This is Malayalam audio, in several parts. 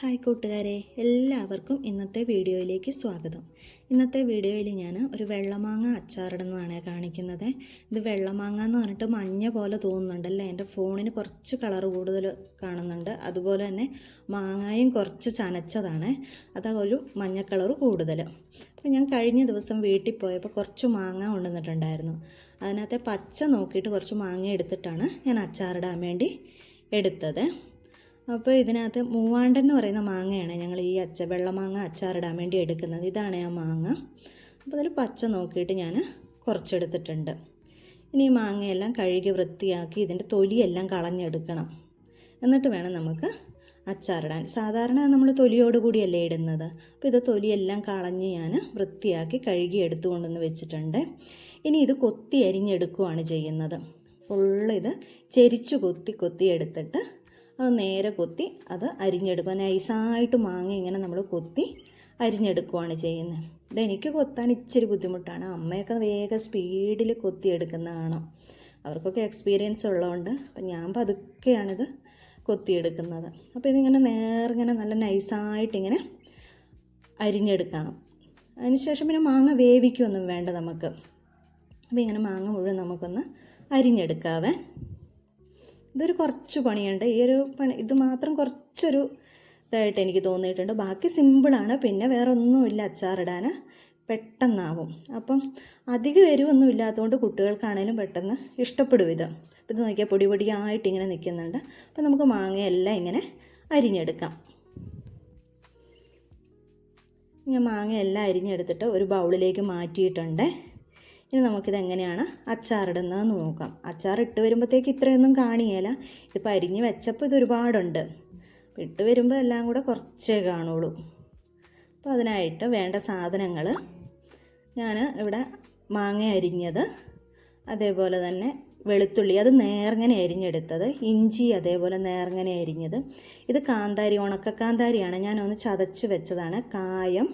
ഹായ് കൂട്ടുകാരെ എല്ലാവർക്കും ഇന്നത്തെ വീഡിയോയിലേക്ക് സ്വാഗതം. ഇന്നത്തെ വീഡിയോയിൽ ഞാൻ ഒരു വെള്ളമാങ്ങ അച്ചാറിടുന്നതാണ് കാണിക്കുന്നത്. ഇത് വെള്ളമാങ്ങ എന്ന് പറഞ്ഞിട്ട് മഞ്ഞ പോലെ തോന്നുന്നുണ്ടല്ലേ എന്റെ ഫോണിന് കുറച്ച് കളർ കൂടുതൽ കാണുന്നുണ്ട്. അതുപോലെ തന്നെ മാങ്ങായും കുറച്ച് ചനച്ചതാണ്. അതൊരു മഞ്ഞ കളർ കൂടുതൽ. അപ്പോൾ ഞാൻ കഴിഞ്ഞ ദിവസം വീട്ടിൽ പോയപ്പോൾ കുറച്ച് മാങ്ങ കൊണ്ടുവന്നിട്ടുണ്ടായിരുന്നു. അതിനകത്തെ പച്ച നോക്കിയിട്ട് കുറച്ച് മാങ്ങ എടുത്തിട്ടാണ് ഞാൻ അച്ചാറിടാൻ വേണ്ടി എടുത്തത്. അപ്പോൾ ഇതിനകത്ത് മൂവാണ്ടൻ എന്ന് പറയുന്ന മാങ്ങയാണ് ഞങ്ങൾ ഈ അച്ച വെള്ളമാങ്ങ അച്ചാറിടാൻ വേണ്ടി എടുക്കുന്നത്. ഇതാണ് ആ മാങ്ങ. അപ്പോൾ അതിൽ പച്ച നോക്കിയിട്ട് ഞാൻ കുറച്ചെടുത്തിട്ടുണ്ട്. ഇനി ഈ മാങ്ങയെല്ലാം കഴുകി വൃത്തിയാക്കി ഇതിന്റെ തൊലിയെല്ലാം കളഞ്ഞെടുക്കണം. എന്നിട്ട് വേണം നമുക്ക് അച്ചാറിടാൻ. സാധാരണ നമ്മൾ തൊലിയോട് കൂടിയല്ലേ ഇടുന്നത്. അപ്പോൾ ഇത് തൊലിയെല്ലാം കളഞ്ഞ് ഞാൻ വൃത്തിയാക്കി കഴുകി എടുത്തുകൊണ്ടെന്ന് വെച്ചിട്ടുണ്ട്. ഇനി ഇത് കൊത്തി അരിഞ്ഞെടുക്കുകയാണ് ചെയ്യുന്നത്. ഫുള്ള് ഇത് ചെരിച്ചു കൊത്തി കൊത്തി എടുത്തിട്ട് അത് നേരെ കൊത്തി അത് അരിഞ്ഞെടുക്കുക നൈസായിട്ട് മാങ്ങ ഇങ്ങനെ നമ്മൾ കൊത്തി അരിഞ്ഞെടുക്കുകയാണ് ചെയ്യുന്നത്. ഇതെനിക്ക് കൊത്താൻ ഇച്ചിരി ബുദ്ധിമുട്ടാണ്. അമ്മയൊക്കെ വേഗം സ്പീഡിൽ കൊത്തിയെടുക്കുന്നതാണ് അവർക്കൊക്കെ എക്സ്പീരിയൻസ് ഉള്ളതുകൊണ്ട് അപ്പം ഞാൻ പതുക്കെയാണിത് കൊത്തിയെടുക്കുന്നത്. അപ്പോൾ ഇതിങ്ങനെ ഇങ്ങനെ നല്ല നൈസായിട്ടിങ്ങനെ അരിഞ്ഞെടുക്കണം. അതിനുശേഷം പിന്നെ മാങ്ങ വേവിക്കൊന്നും വേണ്ട നമുക്ക്. അപ്പോൾ ഇങ്ങനെ മാങ്ങ മുഴുവൻ നമുക്കൊന്ന് അരിഞ്ഞെടുക്കാവേ. ഇതൊരു കുറച്ച് പണിയുണ്ട്. ഈ ഒരു പണി ഇത് മാത്രം കുറച്ചൊരു ഇതായിട്ട് എനിക്ക് തോന്നിയിട്ടുണ്ട്. ബാക്കി സിമ്പിളാണ്. പിന്നെ വേറെ ഒന്നുമില്ല അച്ചാറിടാൻ. പെട്ടെന്നാവും. അപ്പം അധികം എരിവൊന്നും ഇല്ലാത്തതുകൊണ്ട് കുട്ടികൾക്കാണേലും പെട്ടെന്ന് ഇഷ്ടപ്പെടും ഇത്. ഇത് നോക്കിയാൽ പൊടി പൊടിയായിട്ട് ഇങ്ങനെ നിൽക്കുന്നുണ്ട്. അപ്പം നമുക്ക് മാങ്ങയെല്ലാം ഇങ്ങനെ അരിഞ്ഞെടുക്കാം. ഞാൻ മാങ്ങയെല്ലാം അരിഞ്ഞെടുത്തിട്ട് ഒരു ബൗളിലേക്ക് മാറ്റിയിട്ടുണ്ട്. ഇനി നമുക്കിത് എങ്ങനെയാണ് അച്ചാറിടുന്നതെന്ന് നോക്കാം. അച്ചാർ ഇട്ട് വരുമ്പോഴത്തേക്ക് ഇത്രയൊന്നും കാണിയേല. ഇതിപ്പോൾ അരിഞ്ഞ് വെച്ചപ്പോൾ ഇത് ഒരുപാടുണ്ട്. ഇട്ട് വരുമ്പോൾ എല്ലാം കൂടെ കുറച്ചേ കാണുള്ളൂ. അപ്പോൾ അതിനായിട്ട് വേണ്ട സാധനങ്ങൾ ഞാൻ ഇവിടെ മാങ്ങ അരിഞ്ഞത് അതേപോലെ തന്നെ വെളുത്തുള്ളി അത് നേർങ്ങനെ അരിഞ്ഞെടുത്തത് ഇഞ്ചി അതേപോലെ നേർങ്ങനെ അരിഞ്ഞത്. ഇത് കാന്താരി ഉണക്ക കാന്താരിയാണ് ഞാനൊന്ന് ചതച്ച് വെച്ചതാണ്. കായം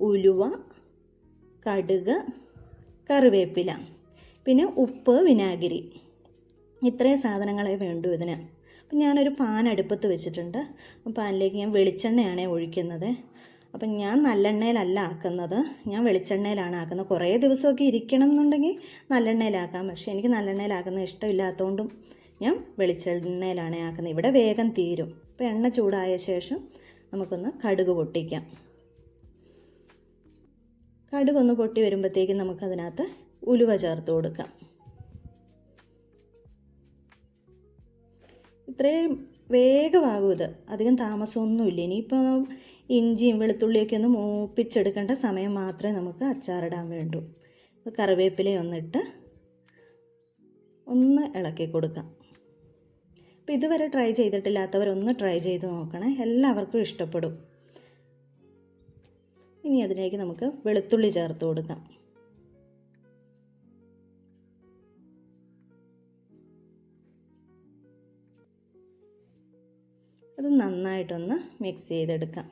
ഉലുവ കടുക് കറിവേപ്പില പിന്നെ ഉപ്പ് വിനാഗിരി. ഇത്രയും സാധനങ്ങളെ വേണ്ടു ഇതിന്. അപ്പം ഞാനൊരു പാൻ അടുപ്പത്ത് വെച്ചിട്ടുണ്ട്. പാനിലേക്ക് ഞാൻ വെളിച്ചെണ്ണയാണ് ഒഴിക്കുന്നത്. അപ്പം ഞാൻ നല്ലെണ്ണയിലല്ല ആക്കുന്നത്. ഞാൻ വെളിച്ചെണ്ണയിലാണ് ആക്കുന്നത്. കുറേ ദിവസമൊക്കെ ഇരിക്കണം എന്നുണ്ടെങ്കിൽ നല്ലെണ്ണയിലാക്കാം. പക്ഷേ എനിക്ക് നല്ലെണ്ണയിലാക്കുന്നത് ഇഷ്ടമില്ലാത്തതുകൊണ്ടും ഞാൻ വെളിച്ചെണ്ണയിലാണ് ആക്കുന്നത്. ഇവിടെ വേഗം തീരും. അപ്പോൾ എണ്ണ ചൂടായ ശേഷം നമുക്കൊന്ന് കടുക് പൊട്ടിക്കാം. കടുകൊന്ന് പൊട്ടി വരുമ്പോഴത്തേക്കും നമുക്കതിനകത്ത് ഉലുവ ചേർത്ത് കൊടുക്കാം. ഇത്രയും വേഗമാകും ഇത്. അധികം താമസമൊന്നുമില്ല. ഇനിയിപ്പോൾ ഇഞ്ചിയും വെളുത്തുള്ളിയൊക്കെ ഒന്ന് മൂപ്പിച്ചെടുക്കേണ്ട സമയം മാത്രമേ നമുക്ക് അച്ചാറിടാൻ വേണ്ടൂ. കറിവേപ്പില ഒന്നിട്ട് ഒന്ന് ഇളക്കി കൊടുക്കാം. അപ്പോൾ ഇതുവരെ ട്രൈ ചെയ്തിട്ടില്ലാത്തവരൊന്ന് ട്രൈ ചെയ്ത് നോക്കണേ. എല്ലാവർക്കും ഇഷ്ടപ്പെടും. ഇനി അതിലേക്ക് നമുക്ക് വെളുത്തുള്ളി ചേർത്ത് കൊടുക്കാം. അത് നന്നായിട്ടൊന്ന് മിക്സ് ചെയ്തെടുക്കാം.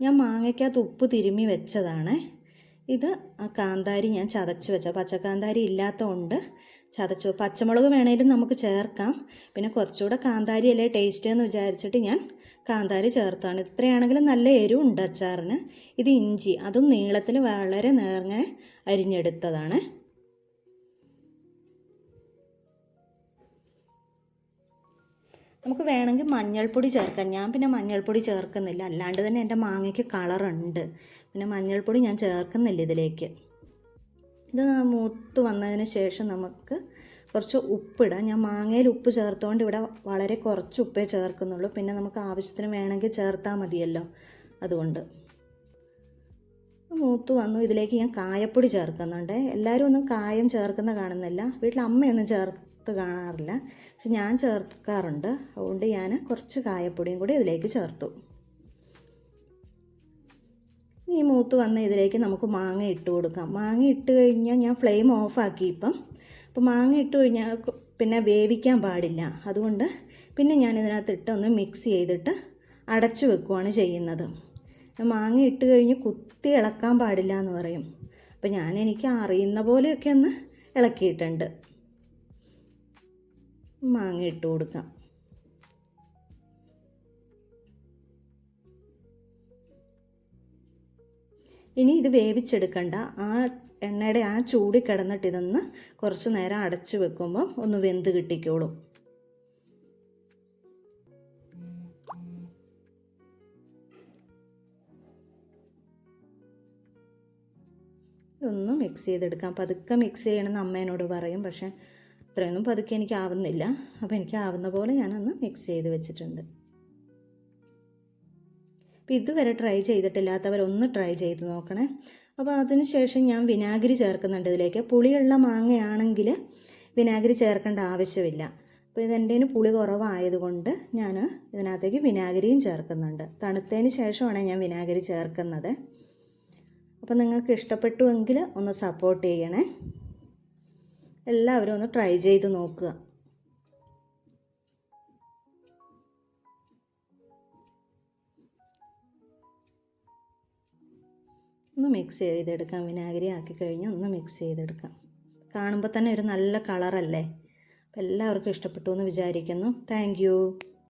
ഞാൻ മാങ്ങയ്ക്കകത്ത് ഉപ്പ് തിരുമ്മി വെച്ചതാണ്. ഇത് ആ കാന്താരി ഞാൻ ചതച്ച് വെച്ച. പച്ചക്കാന്താരി ഇല്ലാത്തതുകൊണ്ട് ചതച്ചു. പച്ചമുളക് വേണേലും നമുക്ക് ചേർക്കാം. പിന്നെ കുറച്ചുകൂടെ കാന്താരി അല്ലേ ടേസ്റ്റ് എന്ന് വിചാരിച്ചിട്ട് ഞാൻ കാന്താരി ചേർത്താണ്. ഇത്രയാണെങ്കിലും നല്ല എരിവ് ഉണ്ട് അച്ചാറിന്. ഇത് ഇഞ്ചി അതും നീളത്തിൽ വളരെ നേർങ്ങനെ അരിഞ്ഞെടുത്തതാണ്. നമുക്ക് വേണമെങ്കിൽ മഞ്ഞൾപ്പൊടി ചേർക്കാം. ഞാൻ പിന്നെ മഞ്ഞൾപ്പൊടി ചേർക്കുന്നില്ല. അല്ലാണ്ട് തന്നെ എന്റെ മാങ്ങയ്ക്ക് കളറുണ്ട്. പിന്നെ മഞ്ഞൾപ്പൊടി ഞാൻ ചേർക്കുന്നില്ല ഇതിലേക്ക്. ഇത് മൂത്ത് വന്നതിന് ശേഷം നമുക്ക് കുറച്ച് ഉപ്പിടാം. ഞാൻ മാങ്ങയിൽ ഉപ്പ് ചേർത്തുകൊണ്ട് ഇവിടെ വളരെ കുറച്ച് ഉപ്പേ ചേർക്കുന്നുള്ളൂ. പിന്നെ നമുക്ക് ആവശ്യത്തിന് വേണമെങ്കിൽ ചേർത്താൽ മതിയല്ലോ അതുകൊണ്ട്. മൂത്ത് വന്നു. ഇതിലേക്ക് ഞാൻ കായപ്പൊടി ചേർക്കുന്നുണ്ട്. എല്ലാവരും ഒന്നും കായം ചേർക്കുന്ന കാണുന്നില്ല. വീട്ടിൽ അമ്മയൊന്നും ചേർത്ത് കാണാറില്ല. പക്ഷെ ഞാൻ ചേർക്കാറുണ്ട്. അതുകൊണ്ട് ഞാൻ കുറച്ച് കായപ്പൊടിയും കൂടി ഇതിലേക്ക് ചേർത്തു. ഈ മൂത്ത് വന്ന ഇതിലേക്ക് നമുക്ക് മാങ്ങ ഇട്ട് കൊടുക്കാം. മാങ്ങ ഇട്ട് കഴിഞ്ഞാൽ ഞാൻ ഫ്ലെയിം ഓഫാക്കി ഇപ്പം അപ്പോൾ മാങ്ങ ഇട്ട് കഴിഞ്ഞാൽ പിന്നെ വേവിക്കാൻ പാടില്ല. അതുകൊണ്ട് പിന്നെ ഞാൻ ഇതിനകത്ത് ഇട്ട് ഒന്ന് മിക്സ് ചെയ്തിട്ട് അടച്ചു വെക്കുകയാണ് ചെയ്യുന്നത്. മാങ്ങ ഇട്ട് കഴിഞ്ഞ് കുത്തി ഇളക്കാൻ പാടില്ല എന്ന് പറയും. അപ്പോൾ ഞാൻ എനിക്ക് അറിയുന്ന പോലെയൊക്കെ ഒന്ന് ഇളക്കിയിട്ടുണ്ട്. മാങ്ങ ഇട്ട് കൊടുക്കാം. ഇനി ഇത് വേവിച്ചെടുക്കണ്ട. ആ എണ്ണയുടെ ആ ചൂടി കിടന്നിട്ട് ഇതൊന്ന് കുറച്ച് നേരം അടച്ച് വെക്കുമ്പോൾ ഒന്ന് വെന്ത് കിട്ടിക്കോളും. ഇതൊന്ന് മിക്സ് ചെയ്തെടുക്കാം. പതുക്കെ മിക്സ് ചെയ്യണമെന്ന് അമ്മേനോട് പറയും. പക്ഷേ അത്രയൊന്നും പതുക്കെ എനിക്ക് ആവുന്നില്ല. അപ്പോൾ എനിക്ക് ആവുന്ന പോലെ ഞാനൊന്ന് മിക്സ് ചെയ്ത് വെച്ചിട്ടുണ്ട്. അപ്പോൾ ഇതുവരെ ട്രൈ ചെയ്തിട്ടില്ലാത്തവരൊന്ന് ട്രൈ ചെയ്ത് നോക്കണേ. അപ്പോൾ അതിന് ശേഷം ഞാൻ വിനാഗിരി ചേർക്കുന്നുണ്ട് ഇതിലേക്ക്. പുളിയുള്ള മാങ്ങയാണെങ്കിൽ വിനാഗിരി ചേർക്കേണ്ട ആവശ്യമില്ല. അപ്പോൾ ഇതെന്റെ പുളി കുറവായതുകൊണ്ട് ഞാൻ ഇതിനകത്തേക്ക് വിനാഗിരിയും ചേർക്കുന്നുണ്ട്. തണുത്തതിന് ശേഷമാണ് ഞാൻ വിനാഗിരി ചേർക്കുന്നത്. അപ്പോൾ നിങ്ങൾക്ക് ഇഷ്ടപ്പെട്ടുവെങ്കിൽ ഒന്ന് സപ്പോർട്ട് ചെയ്യണേ. എല്ലാവരും ഒന്ന് ട്രൈ ചെയ്ത് നോക്കുക. ഒന്ന് മിക്സ് ചെയ്തെടുക്കാം. വിനാഗിരി ആക്കി കഴിഞ്ഞ് ഒന്ന് മിക്സ് ചെയ്തെടുക്കാം. കാണുമ്പോൾ തന്നെ ഒരു നല്ല കളറല്ലേ എല്ലാവർക്കും ഇഷ്ടപ്പെട്ടു എന്ന് വിചാരിക്കുന്നു. താങ്ക്